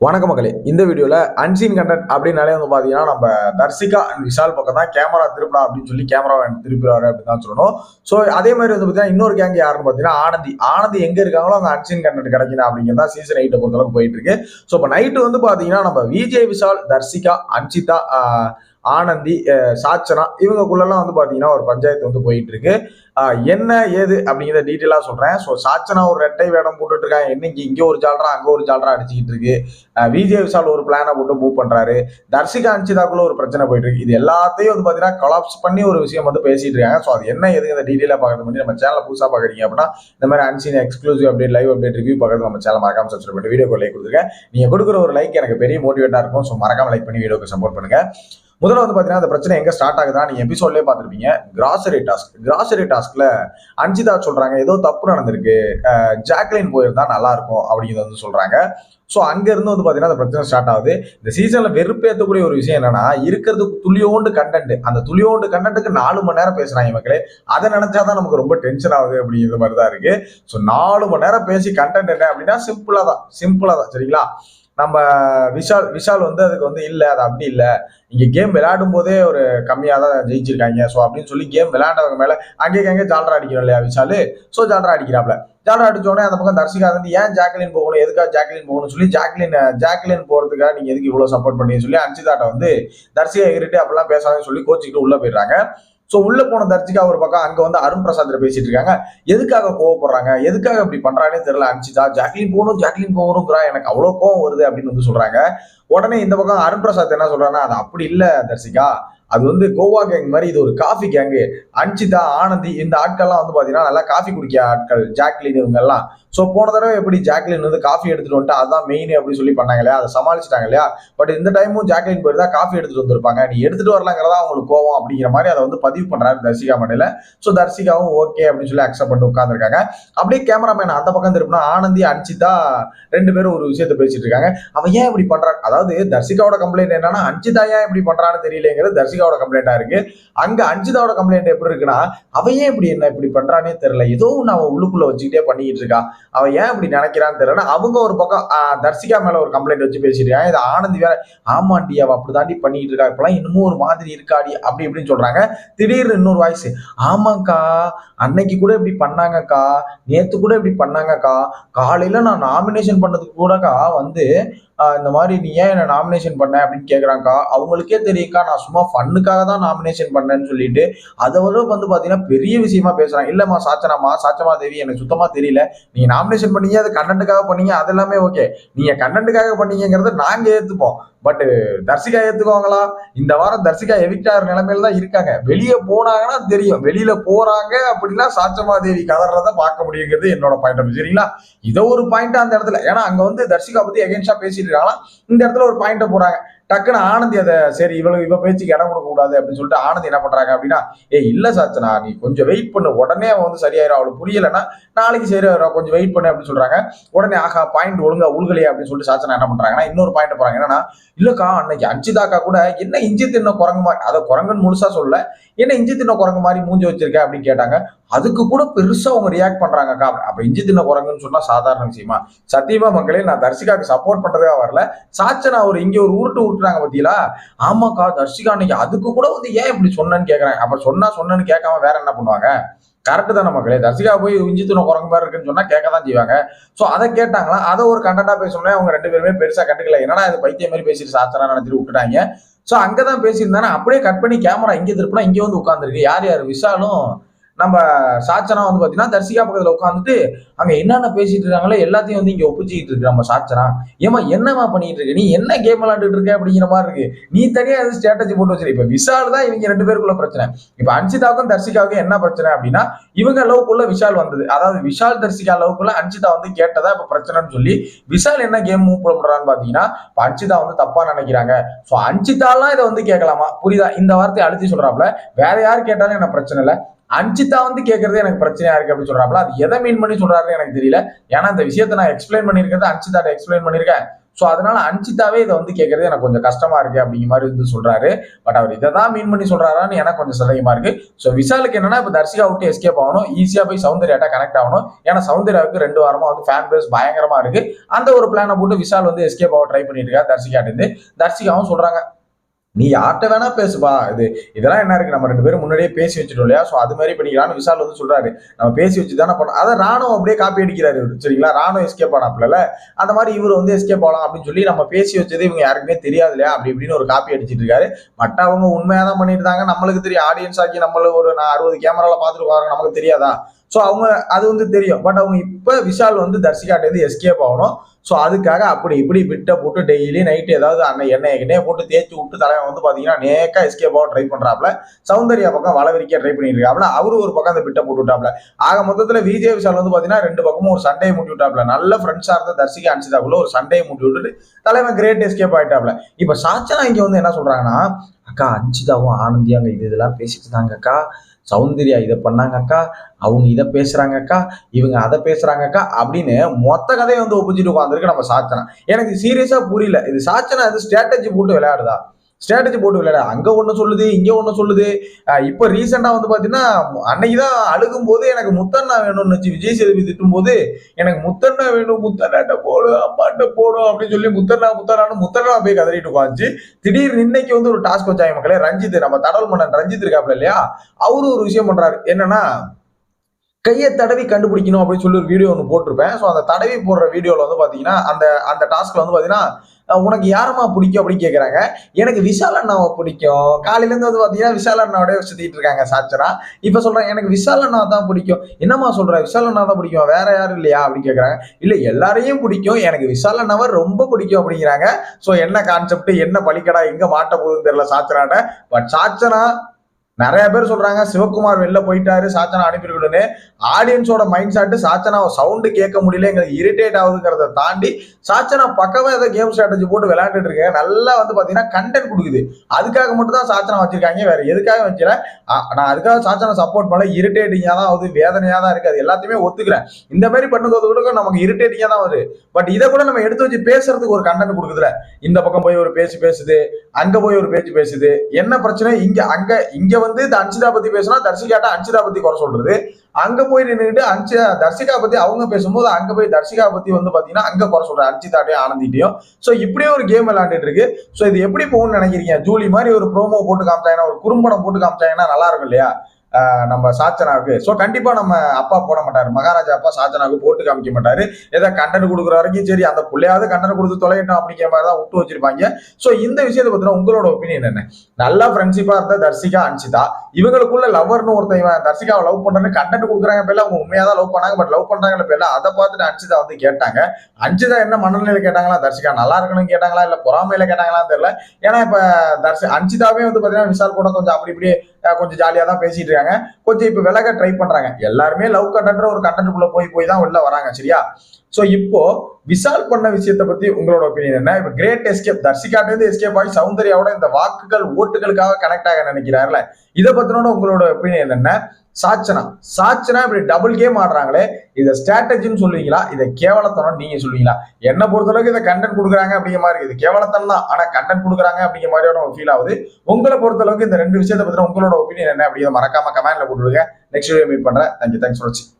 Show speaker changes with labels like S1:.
S1: வணக்க மக்களே. இந்த வீடியோவில் அன்சீன் கண்டென்ட் அப்படின்னாலே வந்து பார்த்தீங்கன்னா நம்ம தர்சிகா அண்ட் விஷால் பக்கம் தான் கேமரா திருப்படா அப்படின்னு சொல்லி கேமரா திருப்பிடுறாரு அப்படின்னு தான் சொல்லணும். ஸோ அதே மாதிரி வந்து பார்த்தீங்கன்னா இன்னொரு கேங் யாருன்னு பார்த்தீங்கன்னா ஆனந்தி. ஆனந்தி எங்கே இருக்காங்களோ அங்கே அன்சீன் கண்டென்ட் கிடைக்கணும் அப்படிங்கிறது தான் சீசன் எயிட்டை பொறுத்தளவுக்கு போயிட்டு இருக்கு. ஸோ இப்போ நைட்டு வந்து பார்த்தீங்கன்னா நம்ம விஜய் விஷால் தர்சிகா அன்சிதா ஆனந்தி சாச்சனா இவங்கக்குள்ளெல்லாம் வந்து பார்த்தீங்கன்னா ஒரு பஞ்சாயத்து வந்து போயிட்டு இருக்கு என்ன ஏது அப்படிங்கிறத டீட்டெயிலாக சொல்கிறேன் ஸோ சாச்சனா ஒரு ரெட்டை வேடம் போட்டுட்டு இருக்காங்க என்னைக்கு இங்கே ஒரு ஜால்ரா அங்கே ஒரு ஜால்ரா அடிச்சுக்கிட்டு இருக்கு விஜய் விஷால் ஒரு பிளானை போட்டு மூவ் பண்ணுறாரு தர்சிகா அன்சிதாக்குள்ள ஒரு பிரச்சனை போயிட்டு இருக்கு இது எல்லாத்தையும் வந்து பார்த்தீங்கன்னா கொலாப்ஸ் பண்ணி ஒரு விஷயம் வந்து பேசிட்டு இருக்காங்க ஸோ அது என்ன எதுக்கு அந்த டீட்டெயிலாக பார்க்கறது பண்ணி நம்ம சேனலை புதுசாக பார்க்குறீங்க அப்படின்னா இந்த மாதிரி unseen exclusive update live update review பார்க்கறது நம்ம சேனல் மறக்காம சப்ஸ்கிரைப் பண்ணி வீடியோ லைக் கொடுத்துருக்கேன் நீங்கள் கொடுக்குற ஒரு லைக் எனக்கு பெரிய மோட்டிவேட்டாக இருக்கும். ஸோ மறக்காம லைக் பண்ணி வீடியோக்கு சப்போர்ட் பண்ணுங்கள் முதல்ல வந்து பார்த்தீங்கன்னா அந்த பிரச்சனை எங்க ஸ்டார்ட் ஆகுதா நீங்க எபிசோட்லயே பார்த்துருப்பீங்க. கிராசரி டாஸ்க் கிராசரி டாஸ்க்ல அஞ்சிதா சொல்றாங்க ஏதோ தப்பு நடந்திருக்கு ஜாக்லின் போயிருந்தா நல்லா இருக்கும் அப்படிங்கிறத வந்து சொல்றாங்க. ஸோ அங்கேருந்து வந்து பார்த்தீங்கன்னா அந்த பிரச்சனை ஸ்டார்ட் ஆகுது. இந்த சீசனில் வெறுப்பேற்றக்கூடிய ஒரு விஷயம் என்னன்னா இருக்கிறது துளியோண்டு கண்டென்ட் அந்த துளியோண்டு கண்டென்ட்டுக்கு நாலு மணி நேரம் பேசுகிறாங்க மக்களே. அதை நினைச்சாதான் நமக்கு ரொம்ப டென்ஷன் ஆகுது அப்படிங்கிற மாதிரி தான் இருக்குது ஸோ நாலு மணி நேரம் பேசி கண்டென்ட் என்ன அப்படின்னா சிம்பிளாக தான். சிம்பிளாக தான். சரிங்களா? நம்ம விஷால் விஷால் வந்து அதுக்கு வந்து இல்லை அது அப்படி இல்லை. இங்கே கேம் விளையாடும் போதே ஒரு கம்மியாக தான் ஜெயிச்சிருக்காங்க. ஸோ அப்படின்னு சொல்லி கேம் விளையாண்டவங்க மேலே அங்கேயே அங்கே ஜால்ரா அடிக்கிறோம் இல்லையா விஷால்? ஸோ ஜால்ரா அடிக்கிறாப்ல. ஜால்ரா அடிச்சோடனே அந்த பக்கம் தர்சிகா வந்து ஏன் ஜாக்லின் போகணும்? எதுக்காக ஜாக்லின் போகணும்னு சொல்லி ஜாக்லின் ஜாக்லின் போகிறதுக்காக நீங்கள் எதுக்கு இவ்வளோ சப்போர்ட் பண்ணி சொல்லி அன்சிதாட்ட வந்து தர்சிகா எகிரிட்டு அப்படிலாம் பேசாதன்னு சொல்லி கோச்சிக்கிட்டு உள்ளே போயிடுறாங்க. ஸோ உள்ள போன தர்சிகா ஒரு பக்கம் அங்க வந்து அருண் பிரசாத் பேசிட்டு இருக்காங்க. எதுக்காக கோவப்படுறாங்க? எதுக்காக இப்படி பண்றானே தெரியல. அன்சிதா ஜாக்லின் போகணும் ஜாக்லின் போகணுங்கிறா. எனக்கு அவ்வளோ கோவம் வருது அப்படின்னு வந்து சொல்றாங்க. உடனே இந்த பக்கம் அருண் பிரசாத் என்ன சொல்றாங்கன்னா அது அப்படி இல்லை தர்சிகா அது வந்து கோவா கேங் மாதிரி இது ஒரு காஃபி கேங்கு அன்சிதா ஆனந்தி இந்த ஆட்கள்லாம் வந்து பாத்தீங்கன்னா நல்லா காஃபி குடிக்க ஆட்கள் ஜாக்லின் இவங்க எல்லாம். ஸோ போன தடவை எப்படி ஜாக்லின் வந்து காஃபி எடுத்துட்டு வந்துட்டு அதான் மெயின் அப்படின்னு சொல்லி பண்ணாங்க இல்லையா? அதை சமாளிச்சிட்டாங்க இல்லையா? பட் இந்த டைமும் ஜாக்லின் போய் தான் காஃபி எடுத்துட்டு வந்திருப்பாங்க. நீ எடுத்துட்டு வரலாங்கிறதா அவங்களுக்கு கோவம் அப்படிங்கிற மாதிரி அதை வந்து பதிவு பண்றாரு தர்சிகா மண்டையில. ஸோ தர்சிகாவும் ஓகே அப்படின்னு சொல்லி அக்செப்ட் பண்ணிட்டு உட்காந்துருக்காங்க அப்படியே கேமராமேன் அந்த பக்கம் திருப்பினா ஆனந்தி அன்சிதா ரெண்டு பேரும் ஒரு விஷயத்த பேசிட்டு இருக்காங்க. அவன் ஏன் இப்படி பண்றான்? அதாவது தர்சிகாவோட கம்ப்ளைண்ட் என்னன்னா அன்சிதா ஏன் இப்படி பண்றான்னு தெரியலங்கிறது தர்சிகாவோட கம்ப்ளைண்டா இருக்கு. அங்க அன்சிதாவோட கம்ப்ளைண்ட் எப்படி இருக்குன்னா அவன் ஏன் இப்படி என்ன இப்படி பண்றானே தெரியல. ஏதோ ஒன்று அவன் உள்ளுக்குள்ள வச்சுக்கிட்டே பண்ணிக்கிட்டு இருக்கா. அவன் ஏன் இப்படி நினைக்கிறான்னு தெரியல அவங்க ஒரு பக்கம் ஆஹ், தர்சிகா மேல ஒரு கம்ப்ளைண்ட் வச்சு பேசிட்டு இருக்காங்க. இது ஆனந்தி வேற ஆமாண்டி அவ அப்படி தாண்டி பண்ணிட்டு இருக்கா. இப்பெல்லாம் இன்னமும் ஒரு மாதிரி இருக்காடி அப்படி இப்படின்னு சொல்றாங்க. திடீர்னு இன்னொரு வாய்ஸ் ஆமாக்கா அன்னைக்கு கூட இப்படி பண்ணாங்கக்கா நேத்து கூட இப்படி பண்ணாங்கக்கா காலையில நான் நாமினேஷன் பண்ணதுக்கு கூடக்கா வந்து இந்த மாதிரி நீ ஏன் என்ன நாமினேஷன் பண்ண அப்படின்னு கேக்குறாங்கக்கா. அவங்களுக்கே தெரியும்க்கா நான் சும்மா ஃபன்னுக்காக தான் நாமினேஷன் பண்ணேன்னு சொல்லிட்டு அதை வந்து பார்த்தீங்கன்னா பெரிய விஷயமா பேசுகிறாங்க இல்லைம்மா சாச்சனாமா சாச்சமா தேவி எனக்கு சுத்தமாக தெரியல. நீங்கள் நாமினேஷன் பண்ணீங்க அது கண்டென்ட்டுக்காக பண்ணீங்க அது எல்லாமே ஓகே நீங்கள் கண்டென்ட்டுக்காக பண்ணீங்கிறத நாங்கள் ஏற்றுப்போம் பட் தர்சிகா ஏத்துக்குவாங்களா? இந்த வாரம் தர்சிகா எவிக்டார் நிலைமையில தான் இருக்காங்க. வெளியே போனாங்கன்னா தெரியும். வெளியில போறாங்க அப்படின்னா சாச்சமா தேவி கதறத பார்க்க முடியுங்கிறது என்னோட பாயிண்ட் ஆஃப் சரிங்களா? இதை ஒரு பாயிண்ட் அந்த இடத்துல. ஏன்னா அங்க வந்து தர்சிகா பத்தி எகென்ஸ்டா பேசிட்டு இருக்காங்களா? இந்த இடத்துல ஒரு பாயிண்ட போறாங்க டக்குன்னு ஆனந்தி அதை சரி இவ்வளவு இவ பேச்சுக்கு இடம் கொடுக்க கூடாது அப்படின்னு சொல்லிட்டு ஆனந்தி என்ன பண்றாங்க அப்படின்னா ஏய் இல்ல சாச்சனா நீ கொஞ்சம் வெயிட் பண்ணு. உடனே அவன் வந்து சரியாயிரும். அவளுக்கு புரியலன்னா நாளைக்கு சரியாயிரும் கொஞ்சம் வெயிட் பண்ணு அப்படின்னு சொல்றாங்க. உடனே ஆஹா பாயிண்ட் ஒழுங்கா உழுகலையே அப்படின்னு சொல்லிட்டு சாச்சனா என்ன பண்றாங்கன்னா இன்னொரு பாயிண்ட் போறாங்க. என்னன்னா இல்லக்கா அன்னைக்கு அஞ்சிதாக்கா கூட என்ன இஞ்சி தின்ன குரங்கு மாதிரி அதை குரங்குன்னு முழுசா சொல்ல என்ன இஞ்சி தின்ன குரங்கு மாதிரி மூஞ்சி வச்சிருக்க? அப்படின்னு கேட்டாங்க. அதுக்கு கூட பெருசா அவங்க ரியாக்ட் பண்ணுறாங்கக்கா அப்ப இஞ்சி தின்ன குரங்குன்னு சொன்னா சாதாரண விஷயமா. சத்தியமா மக்களே நான் தர்சிகாக்கு சப்போர்ட் பண்றதே வரல. சாச்சனா அவர் இங்க ஒரு உருட்டு உருட்டுறாங்க பார்த்தீங்களா ஆமாக்கா தர்ஷிகா அன்னைக்கு அதுக்கு கூட வந்து ஏன் இப்படி சொன்னேன்னு கேக்குறாங்க. அப்ப சொன்னா சொன்னேன்னு கேட்காம வேற என்ன பண்ணுவாங்க? கரெக்டு தானே மக்களே. தர்ஷிகா போய் இஞ்சி துணை குரங்கு மாதிரி இருக்குன்னு சொன்னா கேட்க தான் செய்வாங்க. ஸோ அதை கேட்டாங்களா? அதை ஒரு கண்டென்ட்டா பேசணும்னா அவங்க ரெண்டு பேருமே பெருசா கண்டுக்கல. என்னடா இது பைத்தியம் மாதிரி பேசிட்டு சாச்சனா நினைச்சிட்டு விட்டுட்டாங்க அங்கே அங்கதான் பேசியிருந்தானே அப்படியே கட் பண்ணி கேமரா இங்கே திருப்பினா இங்கே வந்து உட்காந்துருக்கு யார் யார்? விஷாலும் நம்ம சாச்சனா வந்து பாத்தீங்கன்னா தர்சிகா பக்கத்துல உட்காந்துட்டு அங்க என்னென்ன பேசிட்டு இருக்காங்களோ எல்லாத்தையும் வந்து இங்க ஒப்பிச்சுக்கிட்டு இருக்கு நம்ம சாச்சனா. ஏமா என்னமா பண்ணிட்டு இருக்க? நீ என்ன கேம் விளாண்டுட்டு இருக்க அப்படிங்கிற மாதிரி இருக்கு. நீ தனியா எது ஸ்ட்ராட்டஜி போட்டு வச்சிருக்க இப்ப விஷால் தான் இவங்க ரெண்டு பேருக்குள்ள பிரச்சனை. இப்ப அன்சிதாவுக்கும் தர்சிகாவுக்கும் என்ன பிரச்சனை அப்படின்னா இவங்க லவ்க்குள்ள விஷால் வந்தது. அதாவது விஷால் தர்சிகா லவ்க்குள்ள அன்சிதா வந்து கேட்டதா இப்ப பிரச்சனைன்னு சொல்லி விஷால் என்ன கேம் மூவ் பண்றான்னு பாத்தீங்கன்னா இப்ப அன்சிதா வந்து தப்பா நினைக்கிறாங்க. சோ அன்சிதாலாம் இதை வந்து கேட்கலாமா? புரியுதா? இந்த வார்த்தையை அழுத்தி சொல்றாப்ல வேற யார் கேட்டாலும் எனக்கு பிரச்சனை இல்லை. அன்சிதா வந்து கேட்கறது எனக்கு பிரச்சனையா இருக்கு அப்படின்னு சொல்றாப்ல அது எதை மீன் பண்ணி சொல்றாருன்னு எனக்கு தெரியல. ஏன்னா இந்த விஷயத்த நான் எக்ஸ்பிளைன் பண்ணிருக்கிறத அன்சிதாட்ட எக்ஸ்பிளைன் பண்ணிருக்கேன் ஸோ அதனால அன்சிதாவே இதை வந்து கேட்கறது எனக்கு கொஞ்சம் கஷ்டமா இருக்கு அப்படிங்கிற மாதிரி வந்து சொல்றாரு. பட் அவர் இதை தான் மீன் பண்ணி சொல்றாரான்னு எனக்கு கொஞ்சம் சந்தேகமா இருக்கு. ஸோ விசாலுக்கு என்னன்னா இப்போ தர்சிகா விட்டு எஸ்கேப் ஆகணும். ஈஸியா போய் சௌந்தர்யாட்ட கனெக்ட் ஆகணும். ஏன்னா சௌந்தர்யாவுக்கு ரெண்டு வாரமா வந்து ஃபேன் பேஸ் பயங்கரமா இருக்கு. அந்த ஒரு பிளானை போட்டு விஷால் வந்து எஸ்கேப் ஆக ட்ரை பண்ணிட்டு இருக்கா தர்சிகாட்டு இருந்து. தர்சிகாவும் சொல்றாங்க நீ யார்கிட்ட வேணா பேசுப்பா. இது இதெல்லாம் என்ன இருக்கு? நம்ம ரெண்டு பேரும் முன்னாடியே பேசி வச்சிட்டோம் இல்லையா? ஸோ அது மாதிரி பண்ணிக்கலாம்னு விஷால் வந்து சொல்றாரு. நம்ம பேசி வச்சு தானே பண்ணோம். அதை ராணுவம் அப்படியே காப்பி அடிக்கிறாரு இவரு. சரிங்களா? ராணுவம் எஸ்கேப் ஆனாப்ல அந்த மாதிரி இவர் வந்து எஸ்கேப் ஆகலாம் அப்படின்னு சொல்லி நம்ம பேசி வச்சது இவங்க யாருக்குமே தெரியாது இல்லையா? அப்படி இப்படின்னு ஒரு காப்பி அடிச்சிட்டு இருக்காரு. பட் அவங்க உண்மையாக தான் பண்ணிட்டு இருந்தாங்க. நம்மளுக்கு தெரியும். ஆடியன்ஸ் ஆக்கி நம்மள ஒரு நான் அறுபது கேமராவில் பார்த்துட்டு வரோம் நமக்கு தெரியாதா? ஸோ அவங்க அது வந்து தெரியும். பட் அவங்க இப்போ விஷால் வந்து தர்சிகாட்டேருந்து எஸ்கேப் ஆகணும். ஸோ அதுக்காக அப்படி இப்படி பிட்டை போட்டு டெய்லி நைட்டு ஏதாவது அன்னை எண்ணெய் எண்ணெயை போட்டு தேய்ச்சி விட்டு தலைவன் வந்து பார்த்தீங்கன்னா நேக்கா எஸ்கேப் ஆக ட்ரை பண்ணுறாப்ல சௌந்தர்யா பக்கம் வளவரிக்க ட்ரை பண்ணிட்டு அவரு ஒரு பக்கம் அந்த பிட்டை போட்டு விட்டாப்ல ஆக மொத்தத்தில் விஜய் விஷால் வந்து பார்த்தீங்கன்னா ரெண்டு பக்கமும் ஒரு சண்டையை மூட்டி விட்டாப்ல. நல்ல ஃப்ரெண்ட்ஸாக இருந்த தர்சிகா அனுப்பிச்சிட்டாப்புல ஒரு சண்டையை மூட்டி விட்டுட்டு தலைவன் கிரேட் எஸ்கேப் ஆயிட்டாப்ல. இப்போ சாச்சனா இங்கே வந்து என்ன சொல்கிறாங்கன்னா அக்கா அஞ்சிதாவும் ஆனந்தியாங்க இது இதெல்லாம் பேசிட்டு தாங்க அக்கா சௌந்தர்யா இதை பண்ணாங்கக்கா அவங்க இதை பேசுறாங்க அக்கா இவங்க அதை பேசுகிறாங்கக்கா அப்படின்னு மொத்த கதையை வந்து ஒப்பிச்சுட்டு உட்காந்துருக்கு நம்ம சாச்சனா. எனக்கு சீரியஸா புரியல. இது சாச்சனா இது ஸ்ட்ராட்டஜி போட்டு விளையாடுதா? ஸ்ட்ராட்டஜி போட்டு விளையாட அங்கே ஒன்று சொல்லுது இங்கே ஒன்று சொல்லுது. இப்போ ரீசெண்டாக வந்து வந்து அன்னைக்கு தான் அழுகும் போது எனக்கு முத்தண்ணா வேணும்னு வச்சு விஜய் சேதுபதி திட்டும் போது எனக்கு முத்தண்ணா வேணும் முத்தண்ணாட்ட போடும் அம்மாட்ட போடும் அப்படின்னு சொல்லி முத்தண்ணா முத்தண்ணான்னு முத்தண்ணா போய் கதறிட்டு உட்காந்துச்சு திடீர்னு இன்னைக்கு வந்து ஒரு டாஸ்க் வச்சாங்க மக்களே ரஞ்சித் நம்ம தடல் மன்னன் ரஞ்சித் இருக்காப்ல இல்லையா? அவரு ஒரு விஷயம் பண்ணுறாரு என்னன்னா கையை தடவி கண்டுபிடிக்கணும் அப்படின்னு சொல்லி ஒரு வீடியோ ஒன்று போட்டிருப்பேன். ஸோ அந்த தடவி போடுற வீடியோவில் வந்து பார்த்தீங்கன்னா அந்த அந்த டாஸ்க்கில் வந்து பார்த்தீங்கன்னா உனக்கு யாரம்மா பிடிக்கும் அப்படின்னு கேட்குறாங்க எனக்கு விஷால் அண்ணாவை பிடிக்கும். காலையிலேருந்து வந்து பார்த்தீங்கன்னா விஷால் அண்ணாவோடய சுற்றிட்டு இருக்காங்க சாச்சனா இப்போ சொல்கிறேன் எனக்கு விஷால் அண்ணா தான் பிடிக்கும். என்னம்மா சொல்கிறேன் விஷால் அண்ணா தான் பிடிக்கும்? வேற யாரும் இல்லையா? அப்படின்னு கேட்குறாங்க இல்லை எல்லாரையும் பிடிக்கும். எனக்கு விஷால் அண்ணாவை ரொம்ப பிடிக்கும் அப்படிங்கிறாங்க. ஸோ என்ன கான்செப்ட் என்ன பழிக்கடா எங்கே மாட்ட போகுதுன்னு தெரியல சாச்சனாட்ட பட் சாச்சனா நிறைய பேர் சொல்றாங்க சிவகுமார் வெளில போயிட்டாரு சாச்சனா அனுப்பியிருக்கணும்னு ஆடியன்ஸோட மைண்ட் செட் சாச்சனா சவுண்டு கேட்க முடியல எங்களுக்கு இரிட்டேட் ஆகுதுங்கிறத தாண்டி சாச்சனா பக்கமே ஏதோ கேம் ஸ்ட்ராட்டஜி போட்டு விளையாண்டுட்டு இருக்கேன் நல்லா வந்து பாத்தீங்கன்னா கண்டென்ட் கொடுக்குது. அதுக்காக மட்டும் தான் சாச்சனா வச்சிருக்காங்க வேற எதுக்காக வச்சல? நான் அதுக்காக சாச்சனா சப்போர்ட் பண்ணல இரிட்டேட்டிங்கா தான் ஆகுது வேதனையா தான் இருக்கு அது எல்லாத்தையுமே ஒத்துக்கிறேன். இந்த மாதிரி பண்ணும்போது கூட நமக்கு இரிட்டேட்டிங்கா தான் வருது. பட் இதை கூட நம்ம எடுத்து வச்சு பேசுறதுக்கு ஒரு கண்டென்ட் கொடுக்குதுல. இந்த பக்கம் போய் ஒரு பேச்சு பேசுது அங்க போய் ஒரு பேச்சு பேசுது என்ன பிரச்சனை? இங்க அங்க இங்க வந்து இந்த அன்சிதா பத்தி பேசினா தர்சிகாட்ட அன்சிதா பத்தி குறை சொல்றது. அங்க போய் நின்றுட்டு அன்சி தர்சிகா பத்தி அவங்க பேசும்போது அங்க போய் தர்சிகா பத்தி வந்து பாத்தீங்கன்னா அங்க குறை சொல்றாங்க அன்சிதாட்டையும் ஆனந்திட்டையும். சோ இப்படியே ஒரு கேம் விளையாண்டுட்டு இருக்கு. சோ இது எப்படி போகணும்னு நினைக்கிறீங்க? ஜூலி மாதிரி ஒரு ப்ரோமோ போட்டு காமிச்சாங்கன்னா ஒரு குறும்படம் போட்டு காமிச்சாங்கன்னா நல்லா இருக்கும் இல்லையா? நம்ம சாச்சனாவுக்கு ஸோ கண்டிப்பா நம்ம அப்பா போட மாட்டாரு. மகாராஜா அப்பா சாச்சனாவுக்கு போட்டு காமிக்க மாட்டாரு. ஏதோ கண்டென்ட் கொடுக்குற வரைக்கும் சரி அந்த பிள்ளையாவது கண்டென்ட் கொடுத்து தொலையட்டும் அப்படிங்கிற மாதிரி தான் விட்டு வச்சிருப்பாங்க. ஸோ இந்த விஷயத்தை பத்தின உங்களோட ஒப்பீனியன் என்ன? நல்லா ஃப்ரெண்ட்ஷிப்பா இருந்த தர்சிகா அன்சிதா இவங்களுக்குள்ள லவர்னு ஒருத்தன் இவன் தர்சிகாவை லவ் பண்றேன்னு கண்டென்ட் கொடுக்குறாங்க பேர்ல அவங்க உண்மையா தான் லவ் பண்ணாங்க பட் லவ் பண்றாங்க பேர்ல அதை பார்த்துட்டு அன்சிதா வந்து கேட்டாங்க. அன்சிதா என்ன மனநிலையில கேட்டாங்களா? தர்சிகா நல்லா இருக்கணும்னு கேட்டாங்களா? இல்ல பொறாமையில கேட்டாங்களான்னு தெரியல. ஏன்னா இப்ப தர்சி அன்சிதாவே வந்து பாத்தீங்கன்னா விஷால் கூட கொஞ்சம் அப்படி இப்படி கொஞ்சம் ஜாலியாக தான் பேசிட்டு இருக்காங்க. கொஞ்சம் இப்போ விலக ட்ரை பண்ணுறாங்க எல்லாருமே லவ் கண்டன்ற ஒரு கண்டென்ட்டுக்குள்ள போய் போய் தான் உள்ளே வராங்க சரியா? ஸோ இப்போ விசால் பண்ண விஷயத்தை பத்தி உங்களோட ஒப்பீனியன் என்ன? இப்ப கிரேட் எஸ்கேப் தர்சிகாட்ட இருந்து எஸ்கேப் ஆகி சௌந்தர்யாவோட இந்த வாக்குகள் ஓட்டுகளுக்காக கனெக்ட் ஆக நினைக்கிறாருல. இதை பத்தினோட உங்களோட ஒப்பீனியன் என்ன? சாச்சனா. சாச்சனா இப்படி டபுள் கேம் ஆடுறாங்களே. இதை ஸ்ட்ராட்டஜின்னு சொல்லுவீங்களா? இதை கேவலத்தனம் நீங்க சொல்லுவீங்களா? என்ன பொறுத்தளவுக்கு இதை கண்டென்ட் கொடுக்குறாங்க அப்படிங்கிற மாதிரி இது கேவலத்தனம் தான். ஆனா கண்டென்ட் கொடுக்குறாங்க அப்படிங்கிற மாதிரியான ஒரு ஃபீல் ஆகுது. உங்களை பொறுத்தளவுக்கு இந்த ரெண்டு விஷயத்தை பத்தின உங்களோட ஒப்பீனியன் என்ன அப்படிங்கிறத மறக்காம கமெண்ட்ல போட்டுருங்க. நெக்ஸ்ட் வீடியோ மீட் பண்றேன். தேங்க்யூ தேங்க்ஸ் ஃபார் வாட்சிங்